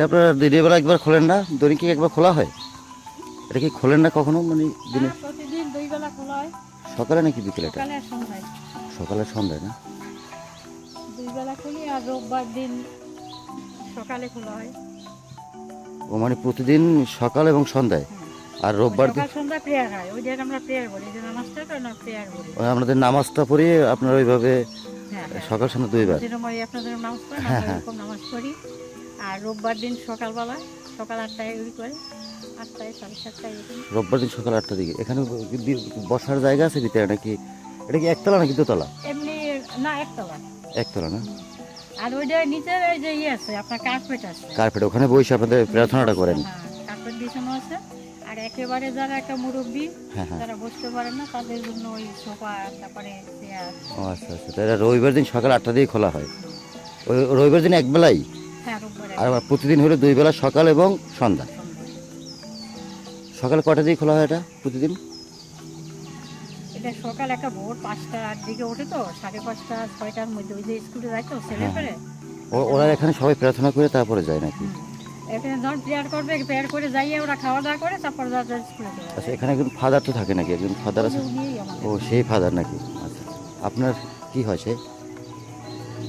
এটা আপনার দিনের বেলা একবার খোলেন না দৈনিক কি একবার খোলা হয়? এটা কি খোলেন না কখনো? মানে দিনে? হ্যাঁ, হয়। সকালে নাকি বিকেলে এটা? সকালে আর সন্ধ্যায়। না? আর রোববার ও মানে প্রতিদিন সকাল এবং সন্ধ্যায়? আর রোববার হয়। প্রেয়ার বলি। যে নামাজটা পড়িয়ে আপনারা ওইভাবে হ্যাঁ সকাল সন্ধ্যা দুইবার। হ্যাঁ, হ্যাঁ। আর রোববার দিন সকালবেলা সকাল আটটায় উড়ি করে আটটায় সাড়ে সাতটায় রোববার দিন সকাল আটটার দিকে। এখানে বসার জায়গা আছে ভিতরে নাকি? এটা কি একতলা নাকি দোতলা? এমনি না একতলা। একতলা না? আর ওইটা নিচের ওই যে ইয়ে আছে আপনার কার্পেট আছে। কার্পেট ওখানে বসে আপনাদের প্রার্থনাটা করেন। হ্যাঁ কার্পেট বিছানো আছে। আর একেবারে যারা একটা মুরব্বী হ্যাঁ হ্যাঁ। যারা বসতে পারে না তাদের জন্য ওই সোফা তারপরে চেয়ার। ও আচ্ছা আচ্ছা। তাহলে রবিবার দিন সকাল আটটা দিয়ে খোলা হয়। ওই রবিবার দিন এক বেলাই হ্যাঁ রোববারে আর প্রতিদিন হলো দুই বেলা সকাল এবং সন্ধ্যা। সকালে কটা দিয়ে খোলা হয় এটা প্রতিদিন? এটা সকাল একটা ভোর পাঁচটার দিকে ওঠে তো সাড়ে পাঁচটা ছয়টার মধ্যে ওই যে স্কুলে যায় তো ছেলে হ্যাঁ। ওরা এখানে সবাই প্রার্থনা করে তারপরে যায় নাকি? এখানে যখন প্রেয়ার করবে প্রেয়ার করে যাইয়ে ওরা খাওয়া দাওয়া করে তারপর স্কুলে আচ্ছা এখানে একজন ফাদার তো থাকে নাকি? একজন ফাদার আছে? ও সেই ফাদার নাকি? আচ্ছা আপনার কি হয় সে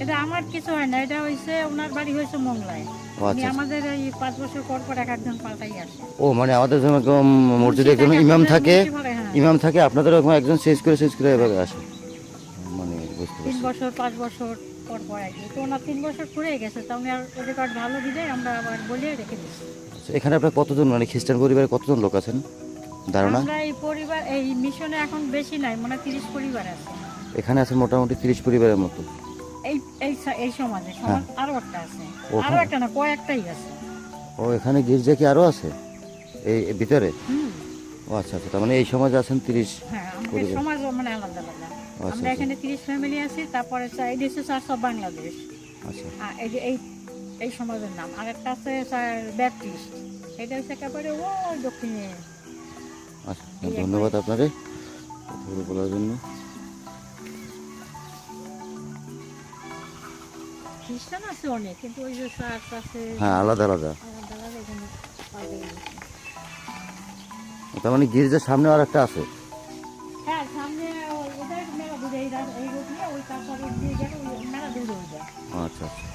এটা আমার কিছু হয় না এটা হয়েছে ওনার বাড়ি হয়েছে মংলায়। আচ্ছা। আমাদের এই পাঁচ বছর পর পর এক একজন পাল্টাই আসে। ও মানে আমাদের যেরকম মসজিদে একজন ইমাম থাকে হ্যাঁ। ইমাম থাকে আপনাদের ওরকম একজন চেঞ্জ করে চেঞ্জ করে এভাবে আসে। মানে তিন বছর পাঁচ বছর পর পর আর তো ওনার তিন বছর পুরে গেছে তো আমি আর ওদের কার্ড ভালো দিলে আমরা আবার বলিয়ে রেখে দিচ্ছি এখানে আপনার কতজন মানে খ্রিস্টান পরিবারে কতজন লোক আছেন? ধারণা? আমরা এই পরিবার এই মিশনে এখন বেশি নাই মানে তিরিশ পরিবার আছে। এখানে আছে মোটামুটি তিরিশ পরিবারের মতো। এই এই এই সমাজে সমাজ আরও একটা আছে? আরও একটা না কয়েকটাই আছে। ও এখানে গির্জা কি আরও আছে? এই ভিতরে? ও আচ্ছা আচ্ছা তার মানে এই সমাজে আছেন তিরিশ হ্যাঁ। সমাজ মানে আলাদা আলাদা। আচ্ছা, আমরা আচ্ছা। এখানে তিরিশ ফ্যামিলি আছি তারপরে স্যার সব বাংলাদেশ। আচ্ছা। এই যে এই এই সমাজের নাম। আর একটা আছে স্যার ব্যাপটিস্ট। এটা হচ্ছে একেবারে ও দক্ষিণে। আচ্ছা ধন্যবাদ আপনাকে বলার জন্য। খ্রিস্টান আছে অনেক কিন্তু ওই যে চার্চ আছে হ্যাঁ আলাদা আলাদা। আলাদা আলাদা এখানে তার মানে গির্জার সামনে আর একটা আছে? হ্যাঁ সামনে ওই- মেলা দূরে এই রাস- এই রোড নিয়ে ওই তারপরে দিয়ে গেলে মেলা দূরে হয়ে যায়। আচ্ছা আচ্ছা।